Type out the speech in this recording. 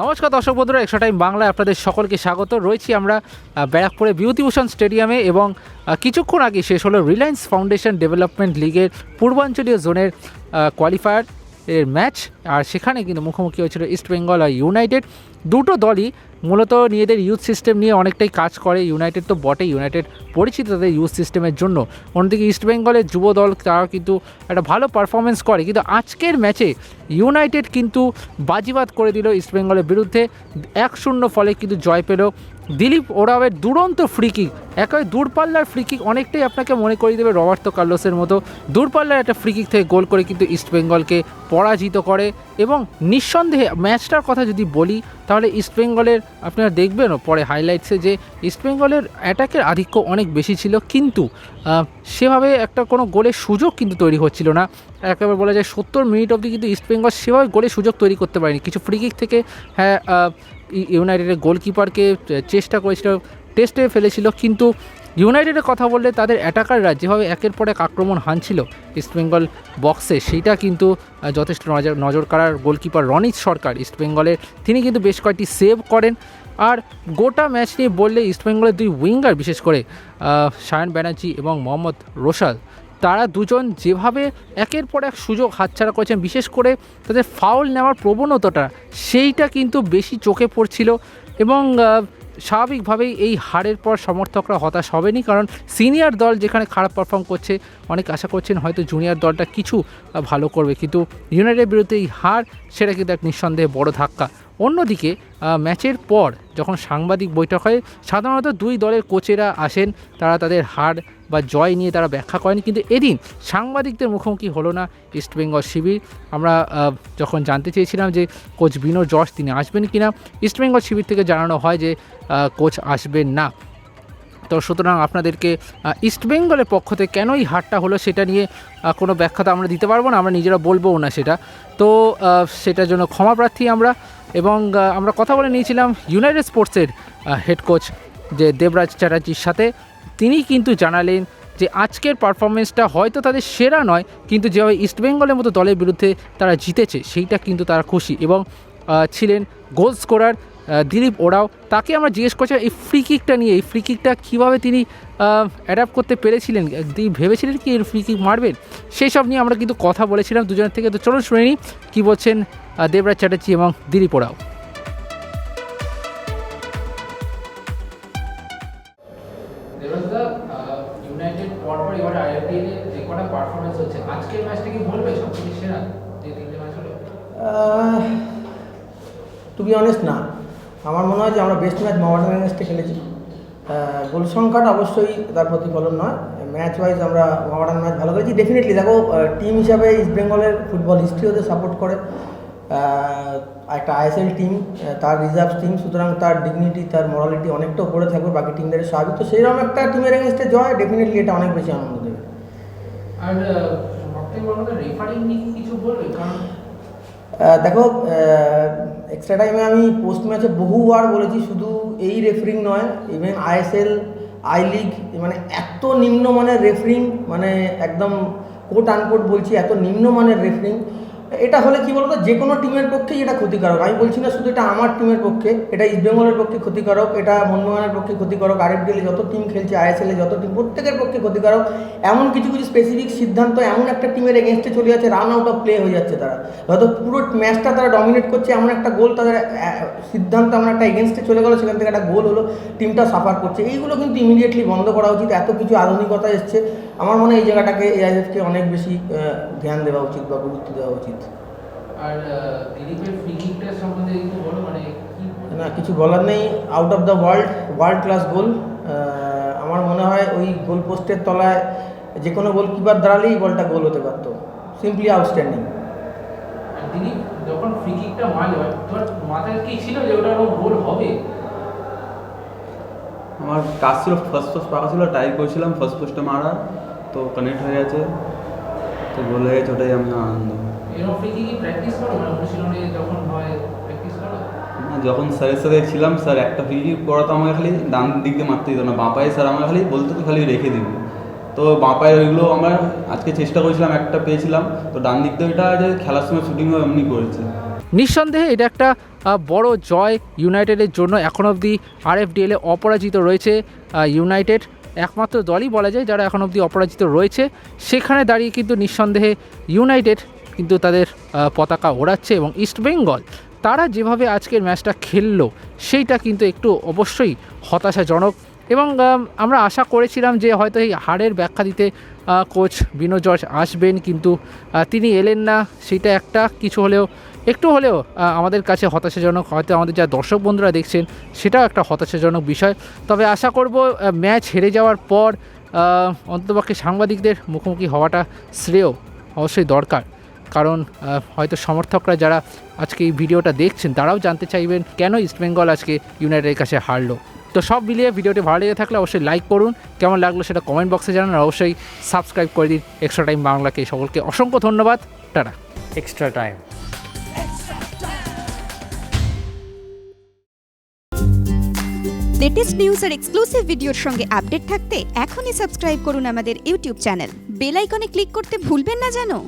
নমস্কার দর্শক বন্ধুরা একশো টাইম বাংলায় আপনাদের সকলকে স্বাগত। রয়েছি আমরা ব্যারাকপুরে বিভূতিভূষণ স্টেডিয়ামে এবং কিছুক্ষণ আগে শেষ হলো রিলায়েন্স ফাউন্ডেশন ডেভেলপমেন্ট লিগের পূর্বাঞ্চলীয় জোনের কোয়ালিফায়ার এর ম্যাচ আর সেখানে কিন্তু মুখোমুখি হয়েছিল ইস্ট বেঙ্গল আর ইউনাইটেড। দুটো দলই মূলত নিজেদের ইউথ সিস্টেম নিয়ে অনেকটাই কাজ করে। ইউনাইটেড তো বটে ইউনাইটেড পরিচিত তাদের ইউথ সিস্টেমের জন্য। অন্যদিকে ইস্ট বেঙ্গলের যুব দল তারা কিন্তু একটা ভালো পারফরমেন্স করে। কিন্তু আজকের ম্যাচে ইউনাইটেড কিন্তু বাজিবাদ করে দিল ইস্ট বেঙ্গলের বিরুদ্ধে। এক শূন্য ফলে কিন্তু জয় পেল দিলীপ ওরাওয়ের দুরন্ত ফ্রি কিক একেবারে দূরপাল্লার ফ্রি কিক অনেকটাই আপনাকে মনে করিয়ে দেবে রবার্তো কার্লোসের মতো। দূরপাল্লার একটা ফ্রি কিক থেকে গোল করে কিন্তু ইস্ট বেঙ্গলকে পরাজিত করে। এবং নিঃসন্দেহে ম্যাচটার কথা যদি বলি, তাহলে ইস্ট বেঙ্গলের আপনারা দেখবেনও, পরে হাইলাইটসে যে ইস্ট বেঙ্গলের অ্যাটাকের আধিক্য অনেক বেশি ছিল, কিন্তু সেভাবে একটা কোনো গোলের সুযোগ কিন্তু তৈরি হচ্ছিল না। একেবারে বলা যায় সত্তর মিনিট অবধি কিন্তু ইস্ট বেঙ্গল সেভাবে গোলের সুযোগ তৈরি করতে পারেনি। কিছু ফ্রি কিক থেকে হ্যাঁ ইউনাইটেডের গোলকিপারকে চেষ্টা করেছিল টেস্টে ফেলেছিল, কিন্তু ইউনাইটেডের কথা বললে তাদের অ্যাটাকাররা যেভাবে একের পর এক আক্রমণ হানছিল ইস্টবেঙ্গল বক্সে। সেইটা কিন্তু যথেষ্ট নজর নজর কাড়ার গোলকিপার রনিত সরকার ইস্টবেঙ্গলের তিনি কিন্তু বেশ কয়েকটি সেভ করেন। আর গোটা ম্যাচ নিয়ে বললে ইস্টবেঙ্গলের দুই উইঙ্গার, বিশেষ করে সায়ন ব্যানার্জি এবং মোহাম্মদ রোশাল, তারা দুজন যেভাবে একের পর এক সুযোগ হাতছাড়া করেছেন, বিশেষ করে তাদের ফাউল নেওয়ার প্রবণতাটা, সেইটা কিন্তু বেশি চোখে পড়ছিল। এবং স্বাভাবিকভাবেই এই হারের পর সমর্থকরা হতাশ হবেনি কারণ সিনিয়র দল যেখানে খারাপ পারফর্ম করছে, অনেক আশা করছেন হয়তো জুনিয়র দলটা কিছু ভালো করবে। কিন্তু ইউনাইটেডের বিরুদ্ধে এই হার, সেটা কিন্তু এক নিঃসন্দেহে বড় ধাক্কা। অন্যদিকে ম্যাচের পর যখন সাংবাদিক বৈঠক হয় সাধারণত দুই দলের কোচেরা আসেন তারা তাদের হার বা জয় নিয়ে তারা ব্যাখ্যা করেন। কিন্তু এদিন সাংবাদিকদের মুখোমুখি হলো না ইস্ট বেঙ্গল শিবির। আমরা যখন জানতে চেয়েছিলাম যে কোচ বিনো জশ তিনি আসবেন কিনা ইস্ট বেঙ্গল শিবির থেকে জানানো হয় যে কোচ আসবেন না। তো সুতরাং আপনাদেরকে আহ, ইস্ট বেঙ্গলের পক্ষ থেকে কেন এই হারটা হলো সেটা নিয়ে কোনো ব্যাখ্যা তো আমরা দিতে পারব না আমরা নিজেরা বলবোও না সেটা। তো সেটার জন্য ক্ষমা প্রার্থী আমরা। এবং আমরা কথা বলে নিয়েছিলাম ইউনাইটেড স্পোর্টসের হেড কোচ যে দেবরাজ চ্যাটার্জির সাথে। তিনি কিন্তু জানালেন যে আজকের পারফরমেন্সটা হয়তো তাদের সেরা নয়, কিন্তু যেভাবে ইস্টবেঙ্গলের মতো দলের বিরুদ্ধে তারা জিতেছে, সেইটা কিন্তু তারা খুশি এবং ছিলেন গোল স্কোরার দিলীপ ওরাও তাকে আমরা জিজ্ঞেস করছিলাম এই ফ্রি কিকটা নিয়ে এই ফ্রি কিকটা কীভাবে তিনি অ্যাডাপ্ট করতে পেরেছিলেন? তিনি ভেবেছিলেন কি এর ফ্রি কিক মারবেন? সেই সব নিয়ে আমরা কিন্তু কথা বলেছিলাম দুজনের থেকে। তো চলুন শুনে নিই কী বলছেন দেবরাজ চ্যাটার্জি এবং দিলীপ ওরাও। টু বি অনেস্ট না। আমার মনে হয় যে আমরা বেস্ট ম্যাচ মোহামেডান এগেনস্টে খেলেছি। গোল সংখ্যাটা অবশ্যই তার প্রতিফলন নয়। ম্যাচ ওয়াইজ আমরা মোহামেডান ম্যাচ ভালো করেছি ডেফিনেটলি দেখো টিম হিসাবে ইস্ট বেঙ্গলের ফুটবল হিস্ট্রি ওদের সাপোর্ট করে। একটা আইএসএল টিম তার রিজার্ভ টিম সুতরাং তার ডিগনিটি তার মরালিটি অনেকটা উপরে থাকবে, বাকি টিমদের স্বাভাবিক। তো সেইরকম একটা টিমের এগেনস্টে জয় ডেফিনেটলি এটা অনেক বেশি আনন্দ দেবে। আর কিছু বলবে? কারণ দেখো এক্সট্রা টাইমে আমি পোস্ট ম্যাচে বহুবার বলেছি, শুধু এই রেফারিং নয় ইভেন আইএসএল আই লিগ মানে এত নিম্নমানের রেফারিং মানে একদম কোট আনকোট বলছি, এত নিম্নমানের রেফারিং এটা হলে কি বলতো? যে কোনো টিমের পক্ষেই এটা ক্ষতিকারক। আমি বলছি না শুধু এটা আমার টিমের পক্ষে, এটা ইস্টবেঙ্গলের পক্ষে ক্ষতিকারক, এটা মোহনবাগানের পক্ষে ক্ষতিকারক আরএফডিএলে যত টিম খেলছে আইএসএলে যত টিম প্রত্যেকের পক্ষে ক্ষতিকারক। এমন কিছু কিছু স্পেসিফিক সিদ্ধান্ত এমন একটা টিমের এগেনস্টে চলে যাচ্ছে রান আউট অফ প্লে হয়ে যাচ্ছে তারা। হয়তো পুরো ম্যাচটা তারা ডমিনেট করছে, এমন একটা গোল তাদের সিদ্ধান্ত এমন একটা এগেনস্টে চলে গেলো, সেখান থেকে একটা গোল হলো টিমটা সাফার করছে। এইগুলো কিন্তু ইমিডিয়েটলি বন্ধ করা উচিত। এত কিছু আধুনিকতা এসছে। আমার মনে হয় এই জায়গাটাকে এআইএফকে অনেক বেশি ধ্যান দেওয়া উচিত বা গুরুত্ব দেওয়া উচিত। আর দিলীপের ফ্রি কিকটা সম্বন্ধে একটু বলো মানে না কিছু বলার নেই। Out of the world world class goal আমার মনে হয় ওই গোল পোস্টের তলায় যে কোনো গোল কিপার দাঁড়ালেই বলটা গোল হতে পারতো। সিম্পলি আউটস্ট্যান্ডিং যখন ফ্রি কিকটা মারলো তোমার মাথায় কি ছিল যে ওটা গোল হবে? আমার কাজ ছিল ফার্স্ট পোস্ট পাকা ছিল ট্রাই করেছিলাম ফার্স্ট পোস্টে মারা তো কানেক্ট হয়ে গেছে। তো গোল হয়ে গেছে ওটাই আমি আনন্দ। মানে যখন হয় স্যারের সাথে ছিলাম স্যার একটা ফ্রি পড়াতো আমাকে খালি ডান দিক দিয়ে মারতে দিত না। বাঁ পায়ে স্যার আমাকে খালি বলতো তো খালি রেখে দিবি। তো বাঁ ওইগুলো আমার আজকে চেষ্টা করেছিলাম একটা পেয়েছিলাম। তো ডান দিক দিয়ে ওইটা যে খেলার সময় শুটিং হয় এমনি করেছে। নিঃসন্দেহে এটা একটা বড় জয় ইউনাইটেডের জন্য। এখন অবধি আর এফ ডিএলে অপরাজিত রয়েছে ইউনাইটেড। একমাত্র দলই বলা যায় যারা এখন অবধি অপরাজিত রয়েছে। সেখানে দাঁড়িয়ে কিন্তু নিঃসন্দেহে ইউনাইটেড কিন্তু তাদের পতাকা ওড়াচ্ছে এবং ইস্টবেঙ্গল তারা যেভাবে আজকের ম্যাচটা খেললো, সেইটা কিন্তু একটু অবশ্যই হতাশাজনক। এবং আমরা আশা করেছিলাম যে হয়তো এই হারের ব্যাখ্যা দিতে কোচ বিনো জর্জ আসবেন, কিন্তু তিনি এলেন না। সেটা একটা, কিছু হলেও, একটু হলেও আমাদের কাছে হতাশাজনক। হয়তো আমাদের যা দর্শক বন্ধুরা দেখছেন, সেটাও একটা হতাশাজনক বিষয়। তবে আশা করব ম্যাচ হেরে যাওয়ার পর অন্ততপক্ষে সাংবাদিকদের মুখোমুখি হওয়াটা শ্রেয়, অবশ্যই দরকার। কারণ হয়তো সমর্থকরা যারা আজকে এই ভিডিওটা দেখছেন, তারাও জানতে চাইবেন কেন ইস্টবেঙ্গল আজকে ইউনাইটেডের কাছে হারলো। তো সব মিলিয়ে ভিডিওটি ভালো লেগে থাকলে অবশ্যই লাইক করুন। কেমন লাগল সেটা কমেন্ট বক্সে জানান আর অবশ্যই সাবস্ক্রাইব করে দিন। এক্সট্রা টাইম বাংলাকে সকলকে অসংখ্য ধন্যবাদ। Tata. Extra time latest news আর এক্সক্লুসিভ ভিডিওর সঙ্গে আপডেট থাকতে এখনই সাবস্ক্রাইব করুন আমাদের ইউটিউব চ্যানেল বেল আইকনে ক্লিক করতে ভুলবেন না জানো?